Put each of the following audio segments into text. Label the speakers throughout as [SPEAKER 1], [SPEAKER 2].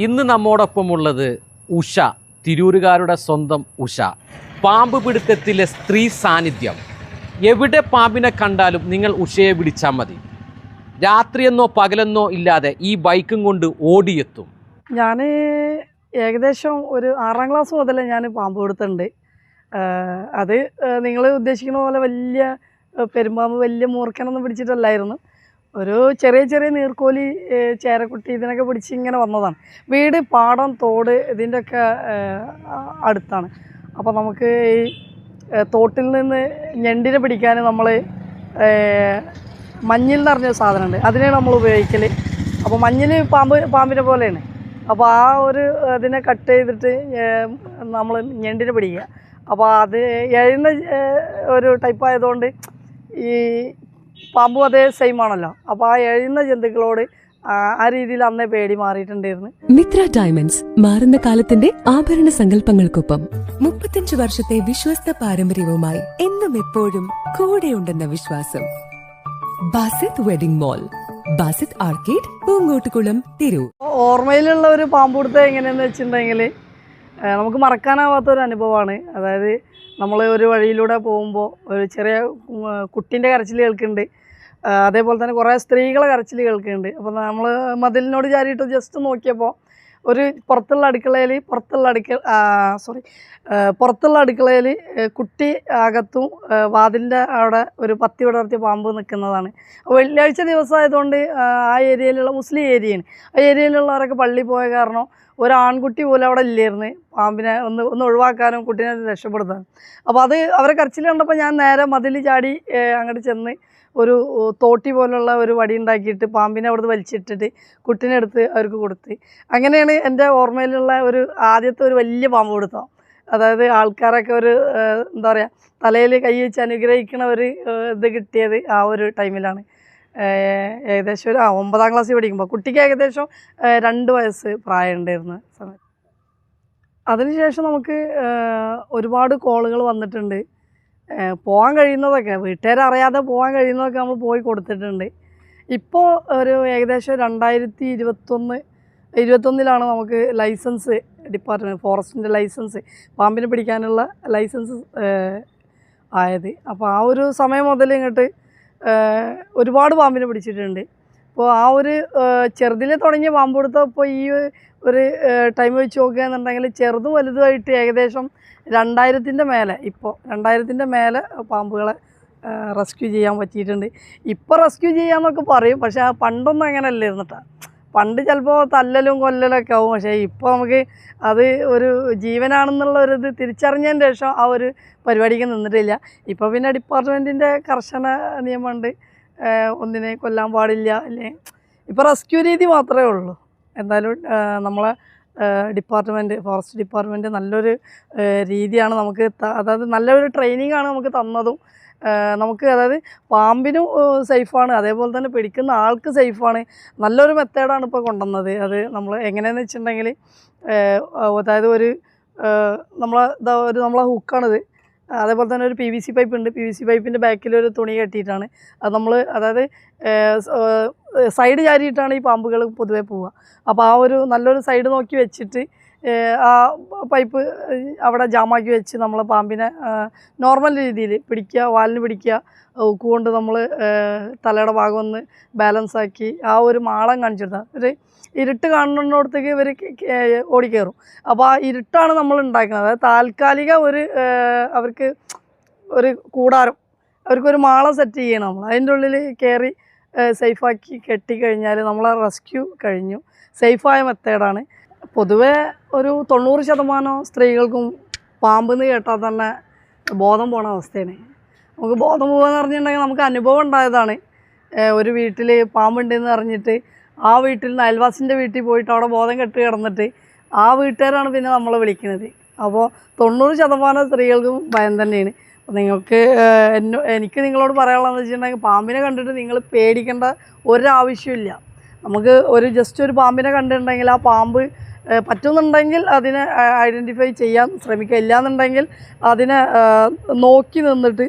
[SPEAKER 1] ഇന്ന് നമ്മോടൊപ്പമുള്ളത് ഉഷ തിരൂരുകാരുടെ സ്വന്തം ഉഷ. പാമ്പ് പിടുത്തത്തിലെ സ്ത്രീ സാന്നിധ്യം. എവിടെ പാമ്പിനെ കണ്ടാലും നിങ്ങൾ ഉഷയെ വിളിച്ചാൽ മതി. രാത്രിയെന്നോ പകലെന്നോ ഇല്ലാതെ ഈ ബൈക്കും കൊണ്ട് ഓടിയെത്തും.
[SPEAKER 2] ഞാൻ ഏകദേശം ഒരു ആറാം ക്ലാസ് മുതൽ ഞാൻ പാമ്പ് കൊടുത്തിട്ടുണ്ട് ആഹ് അത് നിങ്ങൾ ഉദ്ദേശിക്കുന്ന പോലെ വലിയ പെരുമ്പാമ്പ് വലിയ മൂർക്കനൊന്നും പിടിച്ചിട്ടല്ലായിരുന്നു. ഒരു ചെറിയ ചെറിയ നീർക്കോലി ചേരക്കുട്ടി ഇതിനൊക്കെ പിടിച്ച് ഇങ്ങനെ വന്നതാണ്. വീട് പാടം തോട് ഇതിന്റെയൊക്കെ അടുത്താണ്. അപ്പോൾ നമുക്ക് ഈ തോട്ടിൽ നിന്ന് ഞണ്ടിനെ പിടിക്കാൻ നമ്മൾ മഞ്ഞിൽ എന്ന് പറഞ്ഞൊരു സാധനമുണ്ട്. അതിനെ നമ്മൾ ഉപയോഗിക്കൽ അപ്പോൾ മഞ്ഞിൽ പാമ്പ് പാമ്പിനെ പോലെയാണ്. അപ്പോൾ ആ ഒരു അതിനെ കട്ട് ചെയ്തിട്ട് നമ്മൾ ഞണ്ടിനെ പിടിക്കുക. അപ്പോൾ അത് എഴുന്ന ഒരു ടൈപ്പ് ആയതുകൊണ്ട് ഈ പാമ്പും അതേ സെയിം ആണല്ലോ. അപ്പോൾ ആ എഴുന്ന ജന്തുക്കളോട് ആ രീതിയിൽ അന്നേ പേടി മാറിയിട്ടുണ്ടായിരുന്നു.
[SPEAKER 3] മിത്ര ഡയമണ്ട്സ് മാറുന്ന കാലത്തിന്റെ ആഭരണ സങ്കല്പങ്ങൾക്കൊപ്പം മുപ്പത്തിയഞ്ചു വർഷത്തെ വിശ്വസ്ത പാരമ്പര്യവുമായി എന്നും എപ്പോഴും കൂടെയുണ്ടെന്ന വിശ്വാസം. Basith wedding mall Basith arcade Poonkottukulam Tirur.
[SPEAKER 2] ഓർമ്മയിലുള്ള ഒരു പാമ്പുടുത്ത എങ്ങനെയെന്ന് വെച്ചിട്ടുണ്ടെങ്കിൽ നമുക്ക് മറക്കാനാവാത്ത ഒരു അനുഭവമാണ് അതായത് നമ്മൾ ഒരു വഴിയിലൂടെ പോകുമ്പോൾ ഒരു ചെറിയ കുട്ടീന്റെ കരച്ചിൽ കേൾക്കുന്നുണ്ട് അതേപോലെ തന്നെ കുറേ സ്ത്രീകളെ കരച്ചിൽ കേൾക്കുന്നുണ്ട് അപ്പോൾ നമ്മൾ മതിലിനോട് ചാരിയിട്ട് ജസ്റ്റ് നോക്കിയപ്പോൾ ഒരു പുറത്തുള്ള അടുക്കളയിൽ പുറത്തുള്ള അടുക്ക സോറി പുറത്തുള്ള അടുക്കളയിൽ കുട്ടി അകത്തും വാതിലിന്റെ അവിടെ ഒരു പത്തി വിടർത്തിയ പാമ്പ് നിൽക്കുന്നതാണ് വെള്ളിയാഴ്ച ദിവസമായതുകൊണ്ട് ആ ഏരിയയിലുള്ള മുസ്ലിം ഏരിയയാണ്. ആ ഏരിയയിലുള്ളവരൊക്കെ പള്ളി പോയ കാരണം ഒരു ആൺകുട്ടി പോലും അവിടെ ഇല്ലായിരുന്നു. പാമ്പിനെ ഒന്ന് ഒന്ന് ഒഴിവാക്കാനും കുട്ടീനെ രക്ഷപ്പെടുത്താനും. അപ്പോൾ അത് അവരെ കരച്ചിൽ കണ്ടപ്പോൾ ഞാൻ നേരെ മതിൽ ചാടി അങ്ങോട്ട് ചെന്ന് ഒരു തോട്ടി പോലുള്ള ഒരു വടി ഉണ്ടാക്കിയിട്ട് പാമ്പിനെ അവിടുന്ന് വലിച്ചിട്ടിട്ട് കുട്ടീനെ എടുത്ത് അവർക്ക് കൊടുത്ത്. അങ്ങനെയാണ് എന്റെ ഓർമ്മയിലുള്ള ഒരു ആദ്യത്തെ ഒരു വലിയ പാമ്പ് കൊടുത്തോ അതായത് ആൾക്കാരൊക്കെ ഒരു എന്താ പറയുക തലയിൽ കൈ വെച്ച് അനുഗ്രഹിക്കണ ഒരു ഇത് കിട്ടിയത് ആ ഒരു ടൈമിലാണ്. ഏകദേശം ഒരു ഒമ്പതാം ക്ലാസ്സിൽ പഠിക്കുമ്പോൾ കുട്ടിക്ക് ഏകദേശം രണ്ട് വയസ്സ് പ്രായം ഉണ്ടായിരുന്ന സമയത്ത്. അതിനുശേഷം നമുക്ക് ഒരുപാട് കോളുകൾ വന്നിട്ടുണ്ട്. പോകാൻ കഴിയുന്നതൊക്കെ വീട്ടുകാരറിയാതെ പോകാൻ കഴിയുന്നതൊക്കെ നമ്മൾ പോയി കൊടുത്തിട്ടുണ്ട്. ഇപ്പോൾ ഒരു ഏകദേശം രണ്ടായിരത്തി ഇരുപത്തൊന്ന് ഇരുപത്തൊന്നിലാണ് നമുക്ക് ലൈസൻസ് ഡിപ്പാർട്ട്മെന്റ് ഫോറസ്റ്റിന്റെ ലൈസൻസ് പാമ്പിനെ പിടിക്കാനുള്ള ലൈസൻസ് ആയത്. അപ്പോൾ ആ ഒരു സമയം മുതൽ ഇങ്ങോട്ട് ഒരുപാട് പാമ്പിനെ പിടിച്ചിട്ടുണ്ട്. അപ്പോൾ ആ ഒരു ചെറുതിലെ തുടങ്ങിയ പാമ്പ് പിടുത്തം ഇപ്പോൾ ഈ ഒരു ടൈം വെച്ച് നോക്കുകയെന്നുണ്ടെങ്കിൽ ചെറുതും വലുതുമായിട്ട് ഏകദേശം രണ്ടായിരത്തിന്റെ മേലെ ഇപ്പോൾ രണ്ടായിരത്തിന്റെ മേലെ പാമ്പുകളെ റെസ്ക്യൂ ചെയ്യാൻ പറ്റിയിട്ടുണ്ട്. ഇപ്പോൾ റെസ്ക്യൂ ചെയ്യാമെന്നൊക്കെ പറയും പക്ഷേ ആ പണ്ടൊന്നും അങ്ങനെ അല്ലായിരുന്നിട്ടാണ് പണ്ട് ചിലപ്പോൾ തല്ലലും കൊല്ലലൊക്കെ ആവും. പക്ഷേ ഇപ്പോൾ നമുക്ക് അത് ഒരു ജീവനാണെന്നുള്ള ഒരു ഇത് തിരിച്ചറിഞ്ഞതിന് ശേഷം ആ ഒരു പരിപാടിക്ക് നിന്നിട്ടില്ല. ഇപ്പോൾ പിന്നെ ഡിപ്പാർട്ട്മെന്റിന്റെ കർശന നിയമമുണ്ട് ഒന്നിനെ കൊല്ലാൻ പാടില്ല. അല്ലേ? ഇപ്പോൾ റെസ്ക്യൂ രീതി മാത്രമേ ഉള്ളൂ. എന്തായാലും നമ്മളെ ഡിപ്പാർട്ട്മെന്റ് ഫോറസ്റ്റ് ഡിപ്പാർട്ട്മെന്റ് നല്ലൊരു രീതിയാണ് നമുക്ക് അതായത് നല്ലൊരു ട്രെയിനിങ് ആണ് നമുക്ക് തന്നതും. നമുക്ക് അതായത് പാമ്പിനും സേഫാണ്. അതേപോലെ തന്നെ പിടിക്കുന്ന ആൾക്ക് സേഫാണ്. നല്ലൊരു മെത്തേഡാണ് ഇപ്പോൾ കൊണ്ടുവന്നത്. അത് നമ്മൾ എങ്ങനെയാണെന്ന് വെച്ചിട്ടുണ്ടെങ്കിൽ അതായത് ഒരു നമ്മളെ ഇതാ ഒരു നമ്മളെ ഹുക്കാണിത്. അതേപോലെ തന്നെ ഒരു പി വി സി പൈപ്പ് ഉണ്ട്. പി വി സി പൈപ്പിന്റെ ബാക്കിൽ ഒരു തുണി കെട്ടിയിട്ടാണ്. അത് നമ്മൾ അതായത് സൈഡ് ചാരിയിട്ടാണ് ഈ പാമ്പുകൾ പൊതുവേ പോവുക. അപ്പോൾ ആ ഒരു നല്ലൊരു സൈഡ് നോക്കി വെച്ചിട്ട് ആ പൈപ്പ് അവിടെ ജാമാക്കി വെച്ച് നമ്മൾ പാമ്പിനെ നോർമൽ രീതിയിൽ പിടിക്കുക വാലിന് പിടിക്കുക ഉക്ക് കൊണ്ട് നമ്മൾ തലയുടെ ഭാഗം ഒന്ന് ബാലൻസ് ആക്കി ആ ഒരു മാളം കാണിച്ചെടുത്താൽ ഒരു ഇരുട്ട് കാണുന്നിടത്തേക്ക് ഇവർ ഓടിക്കയറും. അപ്പോൾ ആ ഇരുട്ടാണ് നമ്മൾ ഉണ്ടാക്കുന്നത്. അതായത് താൽക്കാലിക ഒരു അവർക്ക് ഒരു കൂടാരം അവർക്കൊരു മാളം സെറ്റ് ചെയ്യണം നമ്മൾ. അതിന്റെ ഉള്ളിൽ കയറി സേഫാക്കി കെട്ടിക്കഴിഞ്ഞാൽ നമ്മളെ റെസ്ക്യൂ കഴിഞ്ഞു. സേഫായ മെത്തേഡാണ് പൊതുവേ ഒരു തൊണ്ണൂറ് ശതമാനം സ്ത്രീകൾക്കും പാമ്പെന്ന് കേട്ടാൽ തന്നെ ബോധം പോണ അവസ്ഥയാണ്. നമുക്ക് ബോധം പോകുകയെന്ന് പറഞ്ഞിട്ടുണ്ടെങ്കിൽ നമുക്ക് അനുഭവം ഉണ്ടായതാണ്. ഒരു വീട്ടിൽ പാമ്പുണ്ടെന്ന് അറിഞ്ഞിട്ട് ആ വീട്ടിൽ അയൽവാസിന്റെ വീട്ടിൽ പോയിട്ട് അവിടെ ബോധം കെട്ട് കിടന്നിട്ട് ആ വീട്ടുകാരാണ് പിന്നെ നമ്മളെ വിളിക്കുന്നത് അപ്പോൾ തൊണ്ണൂറ് ശതമാനം സ്ത്രീകൾക്കും ഭയം തന്നെയാണ്. അപ്പോൾ നിങ്ങൾക്ക് എനിക്ക് നിങ്ങളോട് പറയാനുള്ളതെന്ന് വെച്ചിട്ടുണ്ടെങ്കിൽ പാമ്പിനെ കണ്ടിട്ട് നിങ്ങൾ പേടിക്കേണ്ട ഒരാവശ്യമില്ല നമുക്ക് ഒരു ജസ്റ്റ് ഒരു പാമ്പിനെ കണ്ടിട്ടുണ്ടെങ്കിൽ ആ പാമ്പ് പറ്റുന്നുണ്ടെങ്കിൽ അതിനെ ഐഡന്റിഫൈ ചെയ്യാൻ ശ്രമിക്കുക ഇല്ലാന്നുണ്ടെങ്കിൽ അതിനെ നോക്കി നിന്നിട്ട്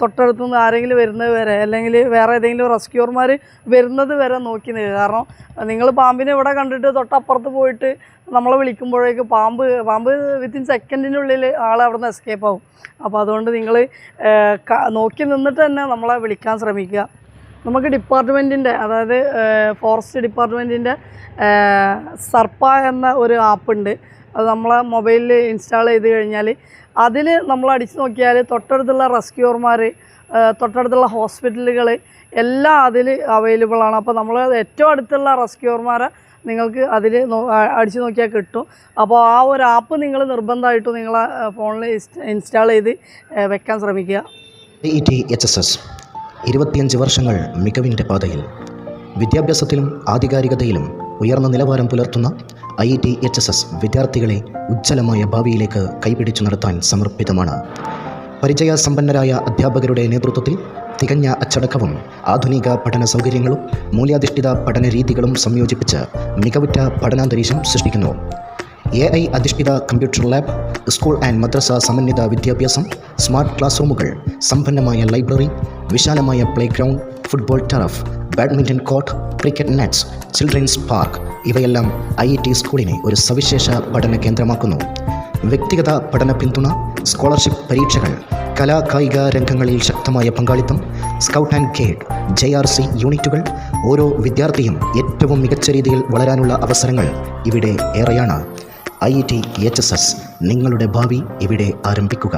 [SPEAKER 2] തൊട്ടടുത്തു നിന്ന് ആരെങ്കിലും വരുന്നത് വരെ അല്ലെങ്കിൽ വേറെ ഏതെങ്കിലും റെസ്ക്യൂർമാർ വരുന്നത് വരെ നോക്കി നിൽക്കുക. കാരണം നിങ്ങൾ പാമ്പിനെ ഇവിടെ കണ്ടിട്ട് തൊട്ടപ്പുറത്ത് പോയിട്ട് നമ്മളെ വിളിക്കുമ്പോഴേക്ക് പാമ്പ് പാമ്പ് വിത്തിൻ സെക്കൻഡിനുള്ളിൽ ആൾ അവിടെ നിന്ന് എസ്കേപ്പ് ആവും. അപ്പോൾ അതുകൊണ്ട് നിങ്ങൾ നോക്കി നിന്നിട്ട് തന്നെ നമ്മളെ വിളിക്കാൻ ശ്രമിക്കുക. നമുക്ക് ഡിപ്പാർട്ട്മെന്റിന്റെ അതായത് ഫോറസ്റ്റ് ഡിപ്പാർട്ട്മെന്റിന്റെ സർപ്പ എന്ന ഒരു ആപ്പുണ്ട് അത് നമ്മളെ മൊബൈലിൽ ഇൻസ്റ്റാൾ ചെയ്ത് കഴിഞ്ഞാൽ അതിൽ നമ്മൾ അടിച്ച് നോക്കിയാൽ തൊട്ടടുത്തുള്ള റെസ്ക്യൂർമാർ തൊട്ടടുത്തുള്ള ഹോസ്പിറ്റലുകൾ എല്ലാം അതിൽ അവൈലബിൾ ആണ്. അപ്പോൾ നമ്മൾ ഏറ്റവും അടുത്തുള്ള റെസ്ക്യൂർമാരെ നിങ്ങൾക്ക് അതിൽ അടിച്ചു നോക്കിയാൽ കിട്ടും. അപ്പോൾ ആ ഒരു ആപ്പ് നിങ്ങൾ നിർബന്ധമായിട്ടും നിങ്ങളെ ഫോണിൽ ഇൻസ്റ്റാൾ ചെയ്ത് വെക്കാൻ ശ്രമിക്കുക.
[SPEAKER 4] ഇരുപത്തിയഞ്ച് വർഷങ്ങൾ മികവിന്റെ പാതയിൽ. വിദ്യാഭ്യാസത്തിലും ആധികാരികതയിലും ഉയർന്ന നിലവാരം പുലർത്തുന്ന I T H S S വിദ്യാർത്ഥികളെ ഉജ്ജ്വലമായ ഭാവിയിലേക്ക് കൈപിടിച്ചു നടത്താൻ സമർപ്പിതമാണ്. പരിചയസമ്പന്നരായ അധ്യാപകരുടെ നേതൃത്വത്തിൽ തികഞ്ഞ അച്ചടക്കവും ആധുനിക പഠന സൗകര്യങ്ങളും മൂല്യാധിഷ്ഠിത പഠന രീതികളും സംയോജിപ്പിച്ച് മികവുറ്റ പഠനാന്തരീക്ഷം സൃഷ്ടിക്കുന്നു. എ ഐ അധിഷ്ഠിത computer lab school and madrasa സമന്വിത വിദ്യാഭ്യാസം സ്മാർട്ട് ക്ലാസ് റൂമുകൾ സമ്പന്നമായ ലൈബ്രറി വിശാലമായ play ground football turf badminton court cricket nets children's park ഇവയെല്ലാം ഐ ടി സ്കൂളിനെ ഒരു സവിശേഷ പഠന കേന്ദ്രമാക്കുന്നു. വ്യക്തിഗത പഠന പിന്തുണ സ്കോളർഷിപ്പ് പരീക്ഷകൾ കലാ കായിക രംഗങ്ങളിൽ ശക്തമായ പങ്കാളിത്തം scout and guide J R C യൂണിറ്റുകൾ ഓരോ വിദ്യാർത്ഥിയും ഏറ്റവും മികച്ച രീതിയിൽ വളരാനുള്ള അവസരങ്ങൾ ഇവിടെ ഏറെയാണ്. I T H S S നിങ്ങളുടെ ഭാവി ഇവിടെ ആരംഭിക്കുക.